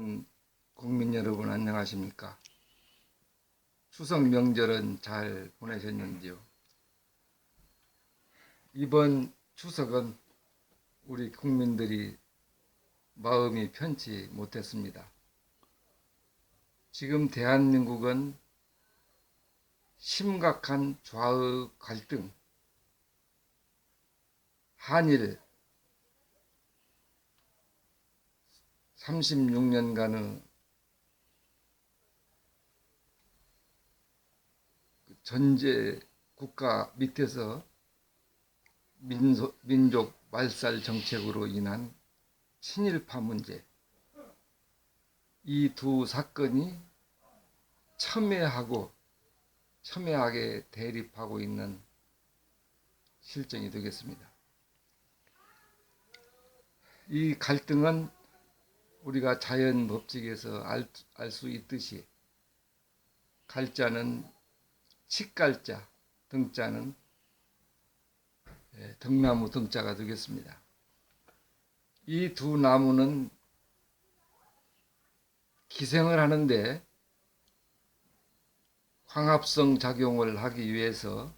전 국민 여러분 안녕하십니까? 추석 명절은 잘 보내셨는지요? 이번 추석은 우리 국민들이 마음이 편치 못했습니다. 지금 대한민국은 심각한 좌우 갈등, 한일 36년간의 그 전제 국가 밑에서 민소, 민족 말살 정책으로 인한 친일파 문제 이 두 사건이 첨예하고 첨예하게 대립하고 있는 실정이 되겠습니다. 이 갈등은 우리가 자연 법칙에서 알 수 있듯이 갈자는 칡갈자, 등자는 예, 등나무 등자가 되겠습니다. 이 두 나무는 기생을 하는데 광합성 작용을 하기 위해서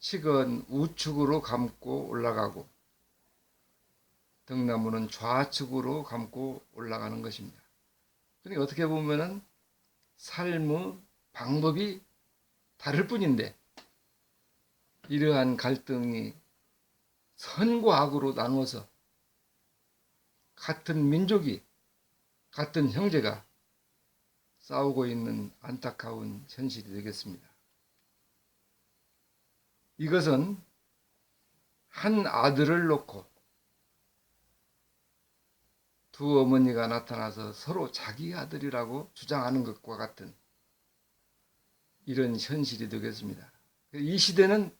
칡은 우측으로 감고 올라가고 등나무는 좌측으로 감고 올라가는 것입니다. 그러니까 어떻게 보면은 삶의 방법이 다를 뿐인데 이러한 갈등이 선과 악으로 나누어서 같은 민족이 같은 형제가 싸우고 있는 안타까운 현실이 되겠습니다. 이것은 한 아들을 놓고 두 어머니가 나타나서 서로 자기 아들이라고 주장하는 것과 같은 이런 현실이 되겠습니다. 이 시대는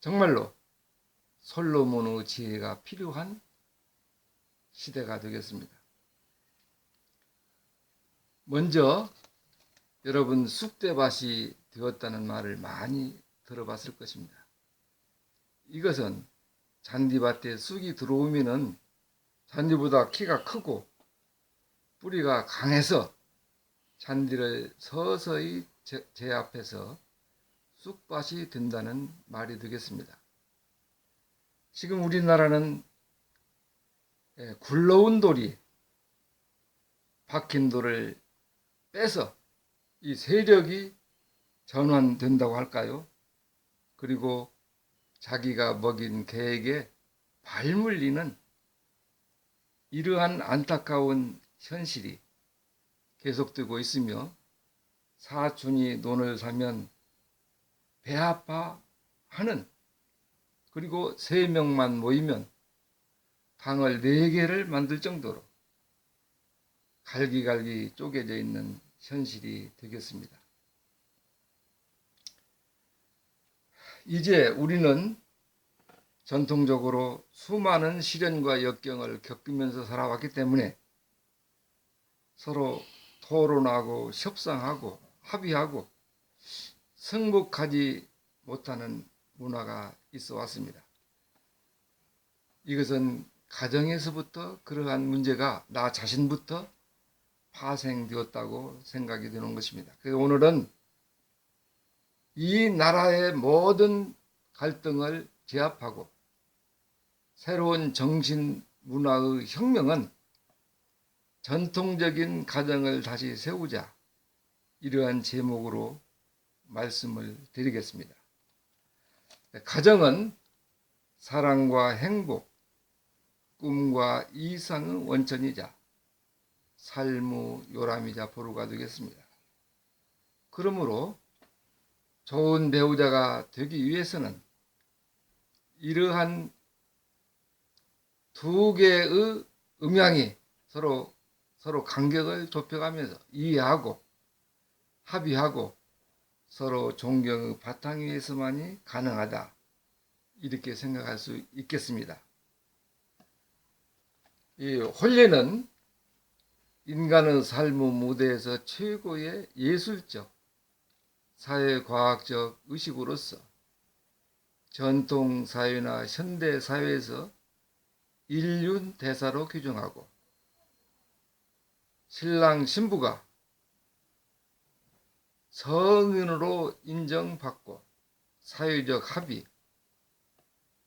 정말로 솔로몬의 지혜가 필요한 시대가 되겠습니다. 먼저 여러분 쑥대밭이 되었다는 말을 많이 들어봤을 것입니다. 이것은 잔디밭에 쑥이 들어오면은 잔디보다 키가 크고 뿌리가 강해서 잔디를 서서히 제, 제압해서 쑥밭이 된다는 말이 되겠습니다. 지금 우리나라는 예, 굴러온 돌이 박힌 돌을 빼서 이 세력이 전환된다고 할까요? 그리고 자기가 먹인 개에게 발물리는 이러한 안타까운 현실이 계속되고 있으며 사촌이 논을 사면 배 아파하는 그리고 세 명만 모이면 당을 네 개를 만들 정도로 갈기갈기 쪼개져 있는 현실이 되겠습니다. 이제 우리는 전통적으로 수많은 시련과 역경을 겪으면서 살아왔기 때문에 서로 토론하고 협상하고 합의하고 승복하지 못하는 문화가 있어 왔습니다. 이것은 가정에서부터 그러한 문제가 나 자신부터 파생되었다고 생각이 되는 것입니다. 그래서 오늘은 이 나라의 모든 갈등을 제압하고 새로운 정신 문화의 혁명은 전통적인 가정을 다시 세우자 이러한 제목으로 말씀을 드리겠습니다. 가정은 사랑과 행복, 꿈과 이상의 원천이자 삶의 요람이자 보루가 되겠습니다. 그러므로 좋은 배우자가 되기 위해서는 이러한 두 개의 음양이 서로 서로 간격을 좁혀가면서 이해하고 합의하고 서로 존경의 바탕 위에서만이 가능하다. 이렇게 생각할 수 있겠습니다. 이 혼례는 인간의 삶의 무대에서 최고의 예술적, 사회과학적 의식으로서 전통 사회나 현대 사회에서 인륜 대사로 규정하고 신랑 신부가 성인으로 인정받고 사회적 합의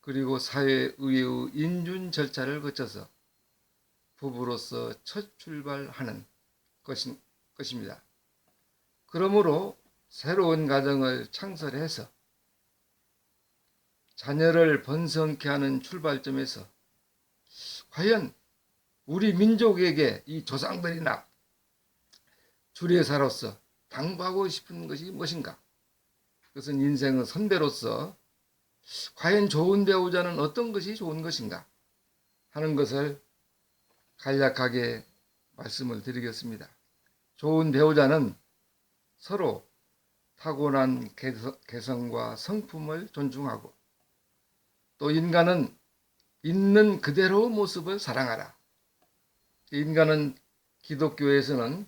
그리고 사회의의 인준 절차를 거쳐서 부부로서 첫 출발하는 것인, 것입니다. 그러므로 새로운 가정을 창설해서 자녀를 번성케 하는 출발점에서 과연 우리 민족에게 이 조상들이나 주례사로서 당부하고 싶은 것이 무엇인가? 그것은 인생의 선배로서 과연 좋은 배우자는 어떤 것이 좋은 것인가? 하는 것을 간략하게 말씀을 드리겠습니다. 좋은 배우자는 서로 타고난 개성- 개성과 성품을 존중하고 또 인간은 있는 그대로 모습을 사랑하라. 인간은 기독교에서는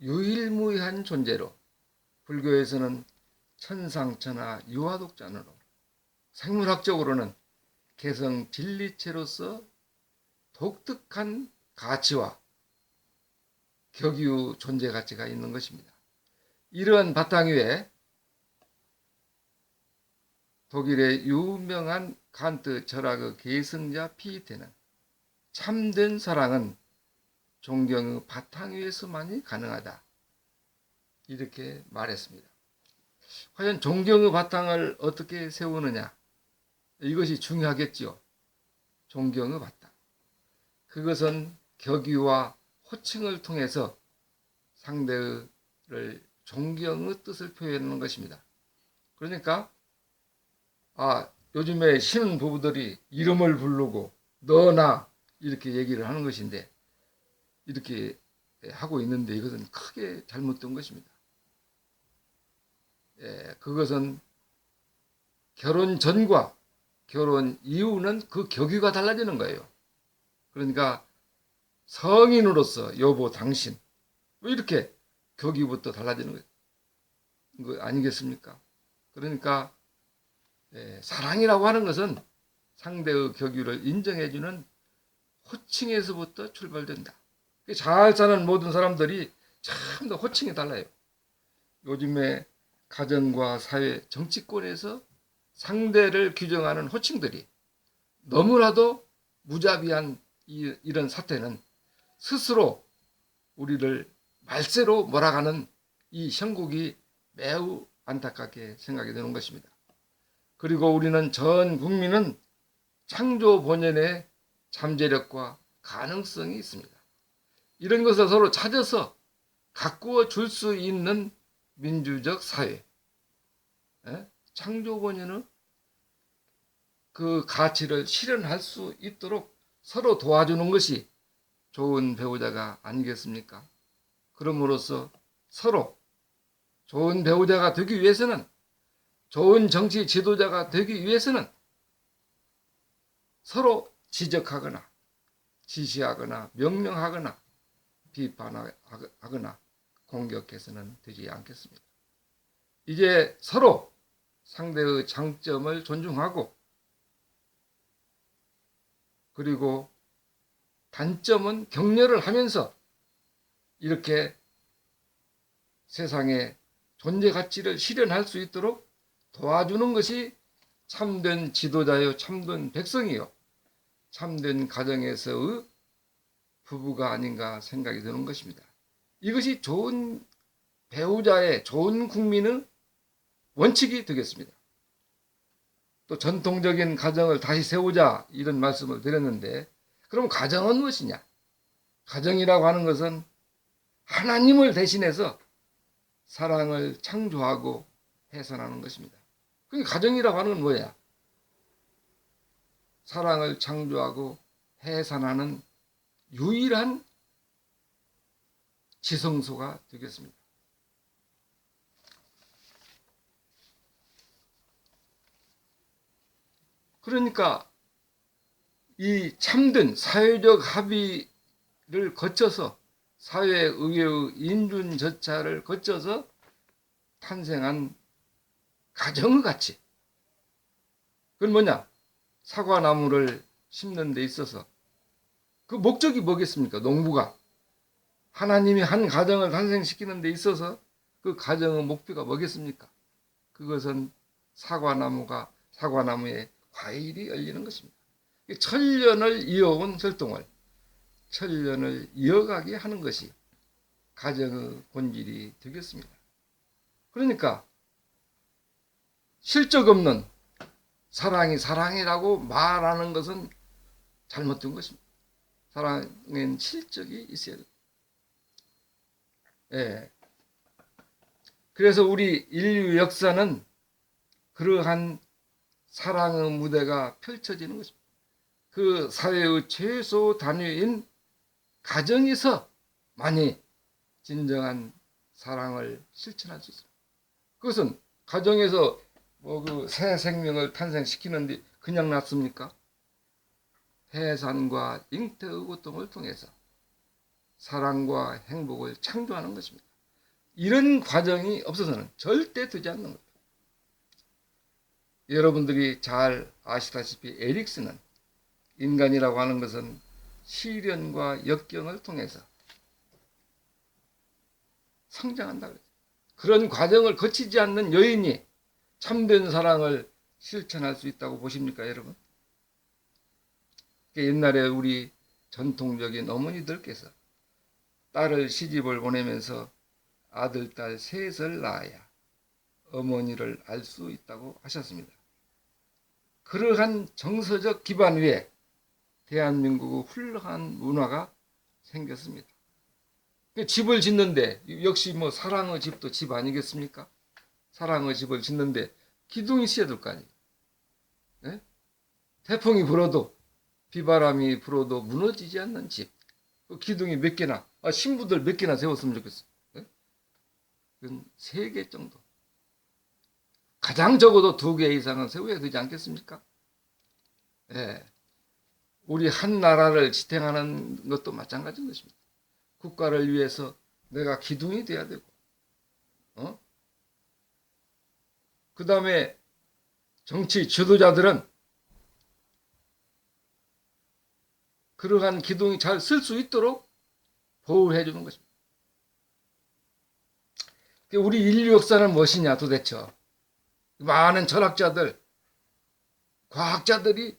유일무이한 존재로 불교에서는 천상천하 유화독자으로 생물학적으로는 개성 진리체로서 독특한 가치와 격유 존재 가치가 있는 것입니다. 이러한 바탕 위에 독일의 유명한 칸트 철학의 계승자 피이테는 참된 사랑은 존경의 바탕 위에서만이 가능하다. 이렇게 말했습니다. 과연 존경의 바탕을 어떻게 세우느냐? 이것이 중요하겠지요. 존경의 바탕. 그것은 격유와 호칭을 통해서 상대를 존경의 뜻을 표현하는 것입니다. 그러니까 아 요즘에 신혼 부부들이 이름을 부르고 너나 이렇게 얘기를 하는 것인데 이렇게 하고 있는데 이것은 크게 잘못된 것입니다. 예, 그것은 결혼 전과 결혼 이후는 그 격유가 달라지는 거예요. 그러니까 성인으로서 여보 당신 왜 이렇게 격유부터 달라지는 거 아니겠습니까? 그러니까 예, 사랑이라고 하는 것은 상대의 격유를 인정해주는 호칭에서부터 출발된다. 잘 사는 모든 사람들이 참더 호칭이 달라요. 요즘에 가정과 사회, 정치권에서 상대를 규정하는 호칭들이 너무나도 무자비한 이, 이런 사태는 스스로 우리를 말세로 몰아가는 이 형국이 매우 안타깝게 생각이 되는 것입니다. 그리고 우리는 전 국민은 창조 본연의 잠재력과 가능성이 있습니다. 이런 것을 서로 찾아서 가꾸어 줄 수 있는 민주적 사회. 예? 창조 본연의 그 가치를 실현할 수 있도록 서로 도와주는 것이 좋은 배우자가 아니겠습니까? 그럼으로써 서로 좋은 배우자가 되기 위해서는 좋은 정치 지도자가 되기 위해서는 서로 지적하거나 지시하거나 명령하거나 비판하거나 공격해서는 되지 않겠습니다. 이제 서로 상대의 장점을 존중하고 그리고 단점은 격려를 하면서 이렇게 세상에 존재 가치를 실현할 수 있도록 도와주는 것이 참된 지도자요, 참된 백성이요, 참된 가정에서의 부부가 아닌가 생각이 드는 것입니다. 이것이 좋은 배우자의 좋은 국민의 원칙이 되겠습니다. 또 전통적인 가정을 다시 세우자 이런 말씀을 드렸는데 그럼 가정은 무엇이냐? 가정이라고 하는 것은 하나님을 대신해서 사랑을 창조하고 해산하는 것입니다. 그 가정이라고 하는 건 뭐야? 사랑을 창조하고 해산하는 유일한 지성소가 되겠습니다. 그러니까 이 참된 사회적 합의를 거쳐서 사회의회의 인준 절차를 거쳐서 탄생한 가정의 가치. 그건 뭐냐? 사과나무를 심는 데 있어서 그 목적이 뭐겠습니까? 농부가 하나님이 한 가정을 탄생시키는 데 있어서 그 가정의 목표가 뭐겠습니까? 그것은 사과나무가 사과나무에 과일이 열리는 것입니다. 천년을 이어온 활동을 천년을 이어가게 하는 것이 가정의 본질이 되겠습니다. 그러니까 실적 없는 사랑이 사랑이라고 말하는 것은 잘못된 것입니다. 사랑엔 실적이 있어야 됩니다. 예. 그래서 우리 인류 역사는 그러한 사랑의 무대가 펼쳐지는 것입니다. 그 사회의 최소 단위인 가정에서 많이 진정한 사랑을 실천할 수 있습니다. 그것은 가정에서 뭐그새 생명을 탄생시키는데 그냥 놨습니까? 해산과 잉태의 고통을 통해서 사랑과 행복을 창조하는 것입니다. 이런 과정이 없어서는 절대 되지 않는 겁니다. 여러분들이 잘 아시다시피 에릭스는 인간이라고 하는 것은 시련과 역경을 통해서 성장한다 그랬어요. 그런 과정을 거치지 않는 여인이 참된 사랑을 실천할 수 있다고 보십니까, 여러분? 옛날에 우리 전통적인 어머니들께서 딸을 시집을 보내면서 아들, 딸 셋을 낳아야 어머니를 알 수 있다고 하셨습니다. 그러한 정서적 기반 위에 대한민국의 훌륭한 문화가 생겼습니다. 그 집을 짓는데 역시 뭐 사랑의 집도 집 아니겠습니까? 사랑의 집을 짓는데 기둥이 될거 아니에요. 예? 태풍이 불어도 비바람이 불어도 무너지지 않는 집. 그 기둥이 몇 개나 아, 신부들 몇 개나 세웠으면 좋겠어. 예? 그건 세개 정도. 가장 적어도 두 개 이상은 세워야 되지 않겠습니까? 예. 우리 한 나라를 지탱하는 것도 마찬가지인 것입니다. 국가를 위해서 내가 기둥이 돼야 되고, 어? 그 다음에 정치 지도자들은 그러한 기둥이 잘 쓸 수 있도록 보호해 주는 것입니다. 우리 인류 역사는 무엇이냐 도대체? 많은 철학자들, 과학자들이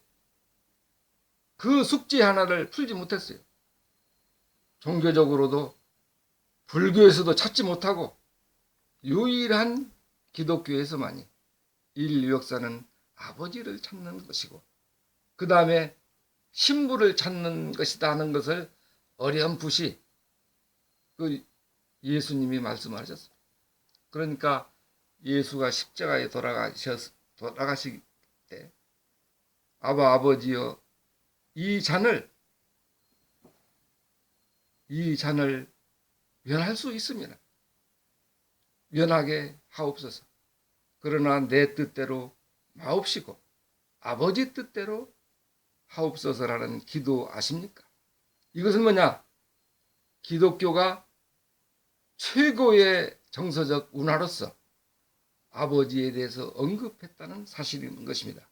그 숙제 하나를 풀지 못했어요. 종교적으로도 불교에서도 찾지 못하고 유일한 기독교에서만이 인류 역사는 아버지를 찾는 것이고 그 다음에 신부를 찾는 것이다 하는 것을 어렴풋이 그 예수님이 말씀하셨습니다. 그러니까 예수가 십자가에 돌아가셨 돌아가시기 때 아바 아버지여 이 잔을 이 잔을 면할 수 있습니다. 면하게 하옵소서. 그러나 내 뜻대로 마옵시고 아버지 뜻대로 하옵소서라는 기도 아십니까? 이것은 뭐냐? 기독교가 최고의 정서적 운하로서 아버지에 대해서 언급했다는 사실인 것입니다.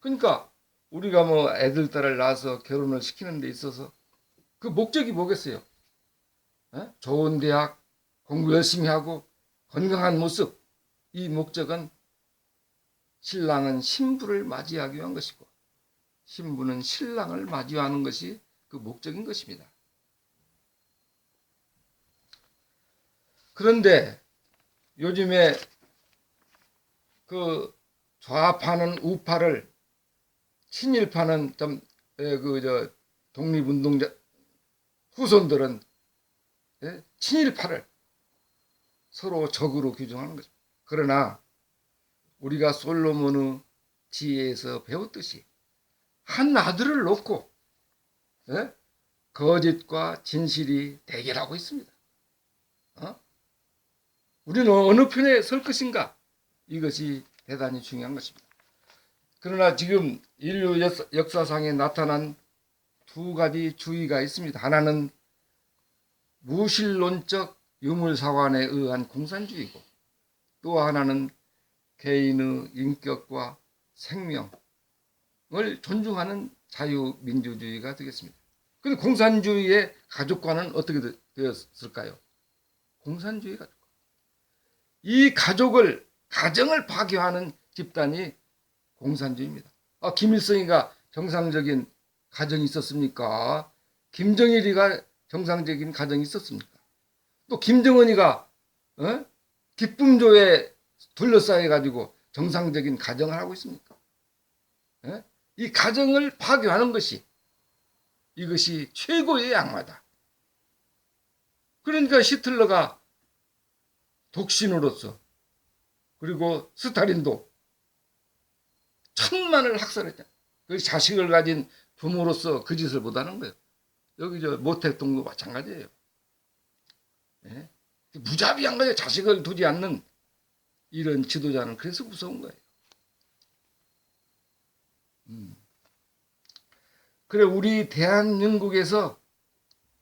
그러니까 우리가 뭐 애들 딸을 낳아서 결혼을 시키는 데 있어서 그 목적이 뭐겠어요? 에? 좋은 대학, 공부 열심히 하고 건강한 모습. 이 목적은 신랑은 신부를 맞이하기 위한 것이고 신부는 신랑을 맞이하는 것이 그 목적인 것입니다. 그런데 요즘에 그 좌파는 우파를 친일파는 좀 그 저 독립운동자 후손들은 예? 친일파를 서로 적으로 규정하는 거죠. 그러나 우리가 솔로몬의 지혜에서 배웠듯이 한 아들을 놓고 예? 거짓과 진실이 대결하고 있습니다. 어? 우리는 어느 편에 설 것인가? 이것이 대단히 중요한 것입니다. 그러나 지금 인류 역사상에 나타난 두 가지 주의가 있습니다. 하나는 무신론적 유물사관에 의한 공산주의고 또 하나는 개인의 인격과 생명을 존중하는 자유민주주의가 되겠습니다. 근데 공산주의의 가족관은 어떻게 되었을까요? 공산주의 가족. 이 가족을 가정을 파괴하는 집단이 공산주의입니다. 아, 김일성이가 정상적인 가정이 있었습니까? 김정일이가 정상적인 가정이 있었습니까? 또 김정은이가 어? 기쁨조에 둘러싸여 가지고 정상적인 가정을 하고 있습니까? 예? 이 가정을 파괴하는 것이 이것이 최고의 악마다. 그러니까 히틀러가 독신으로서 그리고 스탈린도 천만을 학살했잖아. 그 자식을 가진 부모로서 그 짓을 못하는 거예요. 여기 저 모택동도 마찬가지예요. 예? 무자비한 거예요. 자식을 두지 않는 이런 지도자는 그래서 무서운 거예요. 음. 그래 우리 대한민국에서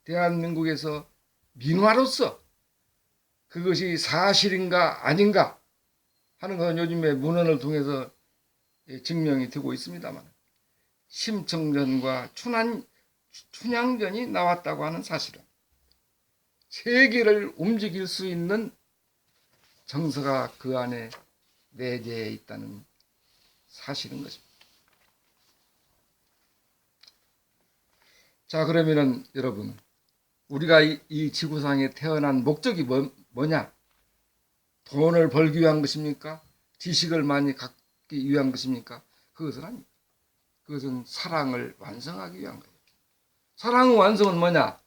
대한민국에서 민화로서 그것이 사실인가 아닌가 하는 건 요즘에 문헌을 통해서 예, 증명이 되고 있습니다만 심청전과 춘한, 춘향전이 나왔다고 하는 사실은 세계를 움직일 수 있는 정서가 그 안에 내재해 있다는 사실인 것입니다. 자 그러면은 여러분 우리가 이, 이 지구상에 태어난 목적이 뭐, 뭐냐? 돈을 벌기 위한 것입니까? 지식을 많이 갖기 위한 것입니까? 그것은 아닙니다. 그것은 사랑을 완성하기 위한 거예요. 사랑의 완성은 뭐냐?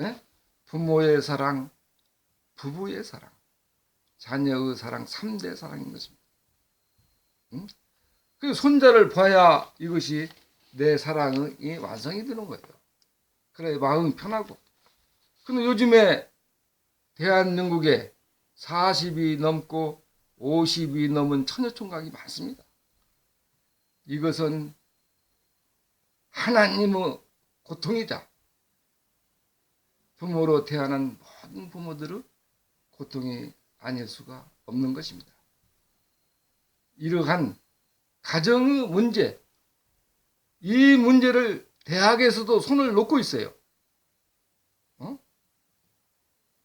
예? 부모의 사랑, 부부의 사랑, 자녀의 사랑, 3대 사랑인 것입니다. 응? 그 손자를 봐야 이것이 내 사랑이 완성이 되는 거예요. 그래 마음이 편하고. 근데 요즘에 대한민국에 40이 넘고 50이 넘은 처녀 총각이 많습니다. 이것은 하나님의 고통이자 부모로 태어난 모든 부모들의 고통이 아닐 수가 없는 것입니다. 이러한 가정의 문제, 이 문제를 대학에서도 손을 놓고 있어요. 어?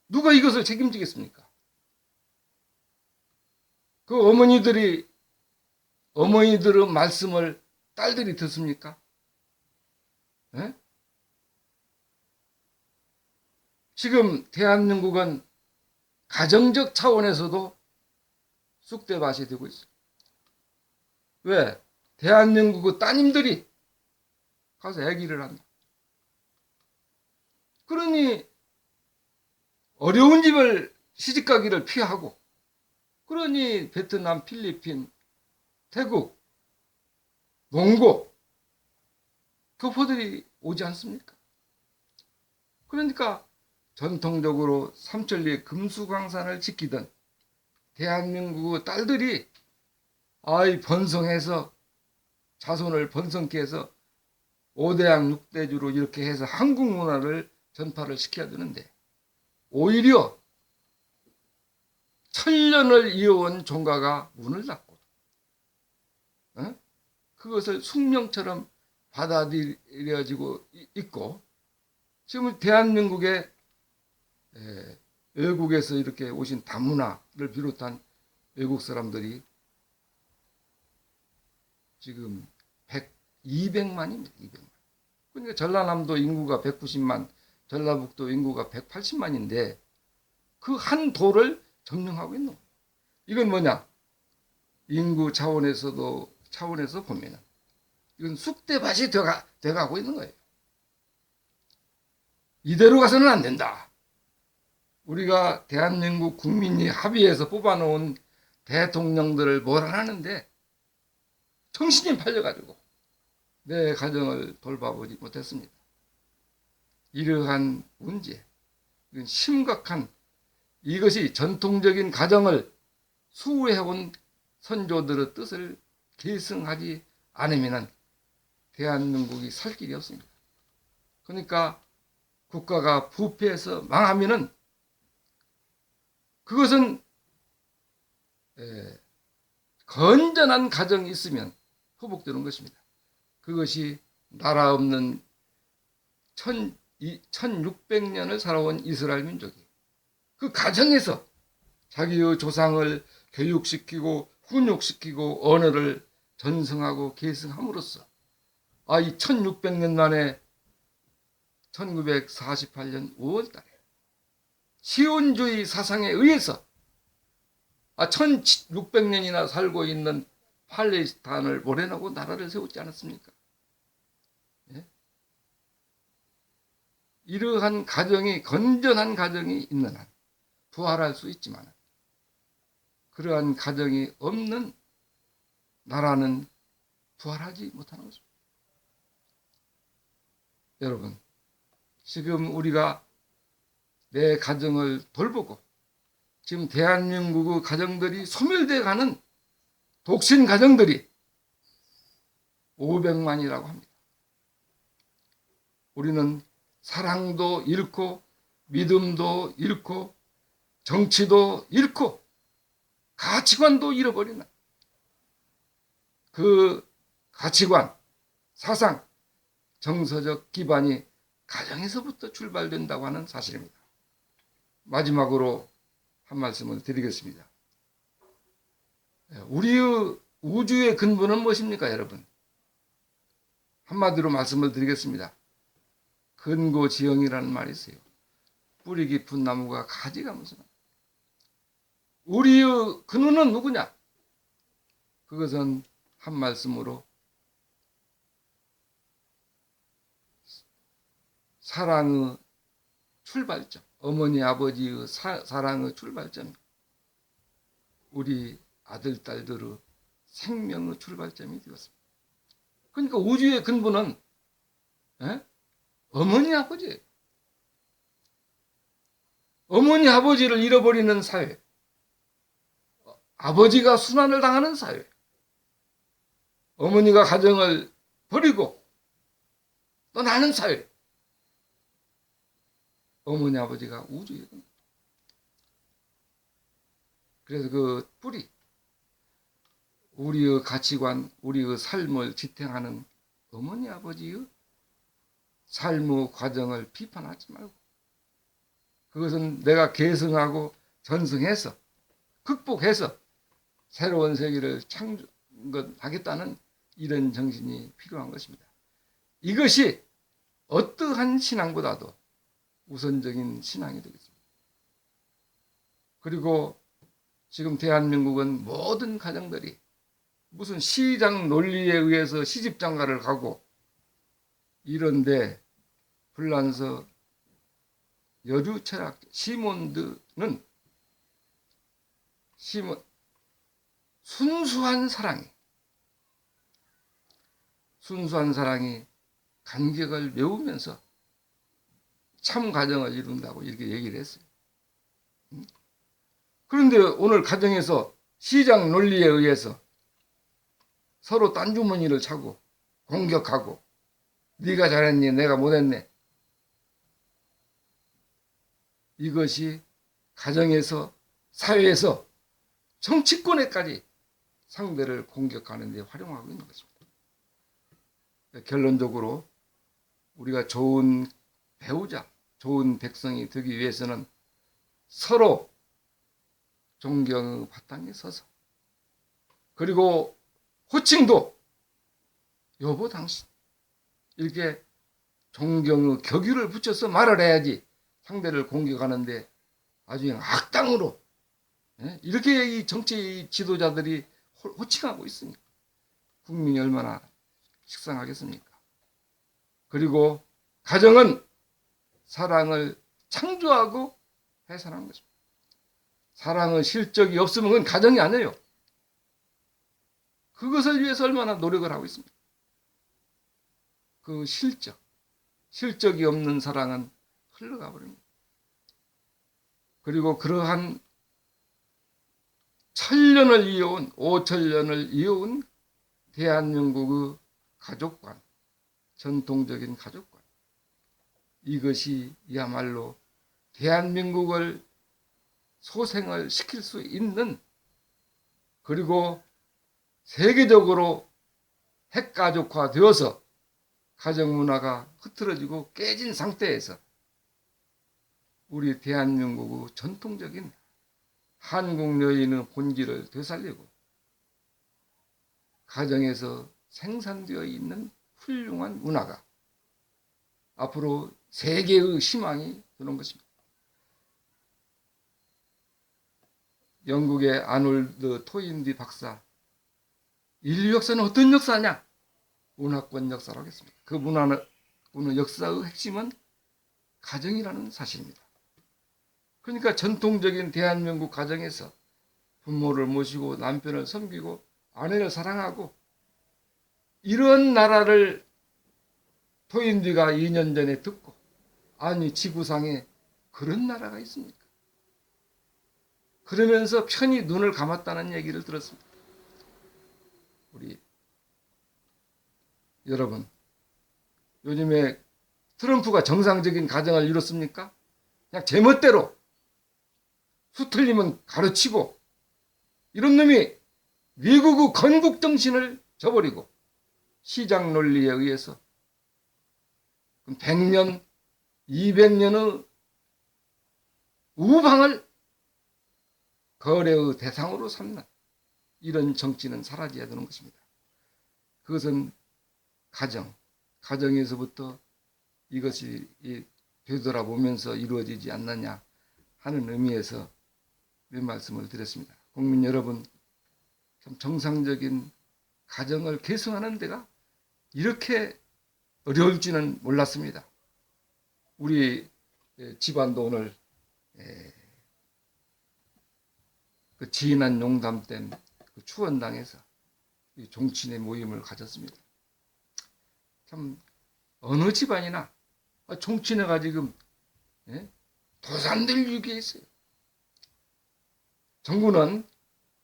누가 이것을 책임지겠습니까? 그 어머니들이 어머니들의 말씀을 딸들이 듣습니까? 예? 지금 대한민국은 가정적 차원에서도 쑥대밭이 되고 있어요. 왜? 대한민국의 따님들이 가서 아기를 한다. 그러니 어려운 집을 시집가기를 피하고 그러니 베트남, 필리핀, 태국, 몽고 교포들이 오지 않습니까? 그러니까 전통적으로 삼천리 금수광산을 지키던 대한민국 딸들이 아이 번성해서 자손을 번성케 해서 5대양 6대주로 이렇게 해서 한국 문화를 전파를 시켜야 되는데 오히려 천년을 이어온 종가가 문을 닫고 어? 그것을 숙명처럼 받아들여지고 있고 지금 대한민국의 에, 외국에서 이렇게 오신 다문화를 비롯한 외국 사람들이 지금 100, 200만입니다. 200만. 그러니까 전라남도 인구가 190만, 전라북도 인구가 180만인데 그 한 도를 점령하고 있는 거예요. 이건 뭐냐? 인구 차원에서도 차원에서 보면은 이건 쑥대밭이 되가, 돼가고 있는 거예요. 이대로 가서는 안 된다. 우리가 대한민국 국민이 합의해서 뽑아놓은 대통령들을 몰아하는데 정신이 팔려가지고 내 가정을 돌봐보지 못했습니다. 이러한 문제, 심각한 이것이 전통적인 가정을 수호해온 선조들의 뜻을 계승하지 않으면 대한민국이 살 길이 없습니다. 그러니까 국가가 부패해서 망하면은 그것은 에, 건전한 가정이 있으면 회복되는 것입니다. 그것이 나라 없는 천이 1600년을 살아온 이스라엘 민족이 그 가정에서 자기의 조상을 교육시키고 훈육시키고 언어를 전승하고 계승함으로써 아 이 1600년 만에 1948년 5월 달에 시온주의 사상에 의해서 아 1600년이나 살고 있는 팔레스타인을 몰아내고 나라를 세웠지 않았습니까? 예? 이러한 가정이 건전한 가정이 있는 한 부활할 수 있지만 그러한 가정이 없는 나라는 부활하지 못하는 것입니다. 여러분, 지금 우리가 내 가정을 돌보고 지금 대한민국의 가정들이 소멸돼 가는 독신 가정들이 500만이라고 합니다. 우리는 사랑도 잃고 믿음도 잃고 정치도 잃고 가치관도 잃어버리는 그 가치관, 사상, 정서적 기반이 가정에서부터 출발된다고 하는 사실입니다. 마지막으로 한 말씀을 드리겠습니다. 우리의 우주의 근본은 무엇입니까, 여러분? 한마디로 말씀을 드리겠습니다. 근고지형이라는 말이 있어요. 뿌리 깊은 나무가 가지가 무슨 우리의 근원은 누구냐? 그것은 한 말씀으로 사랑의 출발점, 어머니 아버지의 사, 사랑의 출발점, 우리 아들 딸들의 생명의 출발점이 되었습니다. 그러니까 우주의 근본은 에? 어머니 아버지예요. 어머니 아버지를 잃어버리는 사회, 아버지가 순환을 당하는 사회, 어머니가 가정을 버리고 떠나는 사회, 어머니 아버지가 우주의 근 그래서 그 뿌리, 우리의 가치관, 우리의 삶을 지탱하는 어머니 아버지의 삶의 과정을 비판하지 말고 그것은 내가 계승하고 전승해서 극복해서 새로운 세계를 창조하겠다는 이런 정신이 필요한 것입니다. 이것이 어떠한 신앙보다도 우선적인 신앙이 되겠습니다. 그리고 지금 대한민국은 모든 가정들이 무슨 시장 논리에 의해서 시집장가를 가고 이런데 불란서 여주 철학 시몬드는 시몬 순수한 사랑이 순수한 사랑이 간격을 메우면서 참 가정을 이룬다고 이렇게 얘기를 했어요. 그런데 오늘 가정에서 시장 논리에 의해서 서로 딴주머니를 차고 공격하고 네가 잘했니 내가 못했네 이것이 가정에서 사회에서 정치권에까지 상대를 공격하는 데 활용하고 있는 것입니다. 결론적으로 우리가 좋은 배우자, 좋은 백성이 되기 위해서는 서로 존경의 바탕에 서서 그리고 호칭도 여보 당신 이렇게 존경의 격유를 붙여서 말을 해야지 상대를 공격하는데 아주 악당으로 예? 이렇게 이 정치 지도자들이 호칭하고 있으니까 국민이 얼마나 식상하겠습니까? 그리고 가정은 사랑을 창조하고 해산한 것입니다. 사랑의 실적이 없으면 그건 가정이 아니에요. 그것을 위해서 얼마나 노력을 하고 있습니다. 그 실적, 실적이 없는 사랑은 흘러가 버립니다. 그리고 그러한 천년을 이어온, 오천년을 이어온 대한민국의 가족관, 전통적인 가족관. 이것이 야말로 대한민국을 소생을 시킬 수 있는 그리고 세계적으로 핵가족화 되어서 가정 문화가 흐트러지고 깨진 상태에서 우리 대한민국의 전통적인 한국 여인의 본질을 되살리고 가정에서 생산되어 있는 훌륭한 문화가 앞으로 세계의 희망이 되는 것입니다. 영국의 아놀드 토인디 박사 인류 역사는 어떤 역사냐? 문화권 역사라고 했습니다. 그 문화는 문화 역사의 핵심은 가정이라는 사실입니다. 그러니까 전통적인 대한민국 가정에서 부모를 모시고 남편을 섬기고 아내를 사랑하고 이런 나라를 토인디가 2년 전에 듣고 아니 지구상에 그런 나라가 있습니까? 그러면서 편히 눈을 감았다는 얘기를 들었습니다. 우리 여러분 요즘에 트럼프가 정상적인 가정을 이뤘습니까? 그냥 제멋대로 수 틀리면 가르치고 이런 놈이 미국의 건국 정신을 저버리고 시장 논리에 의해서 100년, 200년의 우방을 거래의 대상으로 삼는 이런 정치는 사라져야 되는 것입니다. 그것은 가정, 가정에서부터 이것이 이 되돌아보면서 이루어지지 않느냐 하는 의미에서 몇 말씀을 드렸습니다. 국민 여러분, 참 정상적인 가정을 계승하는 데가 이렇게 어려울지는 몰랐습니다. 우리 예, 집안도 오늘 예, 그 지난 용담댐 그 추원당에서 이 종친의 모임을 가졌습니다. 참 어느 집안이나 아, 종친회가 지금 예? 도산들 위기에 있어요. 정부는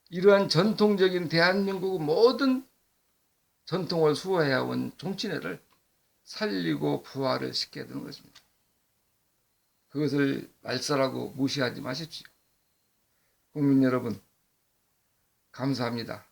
이러한 전통적인 대한민국의 모든 전통을 수호해온 종친회를 살리고 부활을 시켜야 되는 것입니다. 그것을 말살하고 무시하지 마십시오. 국민 여러분, 감사합니다.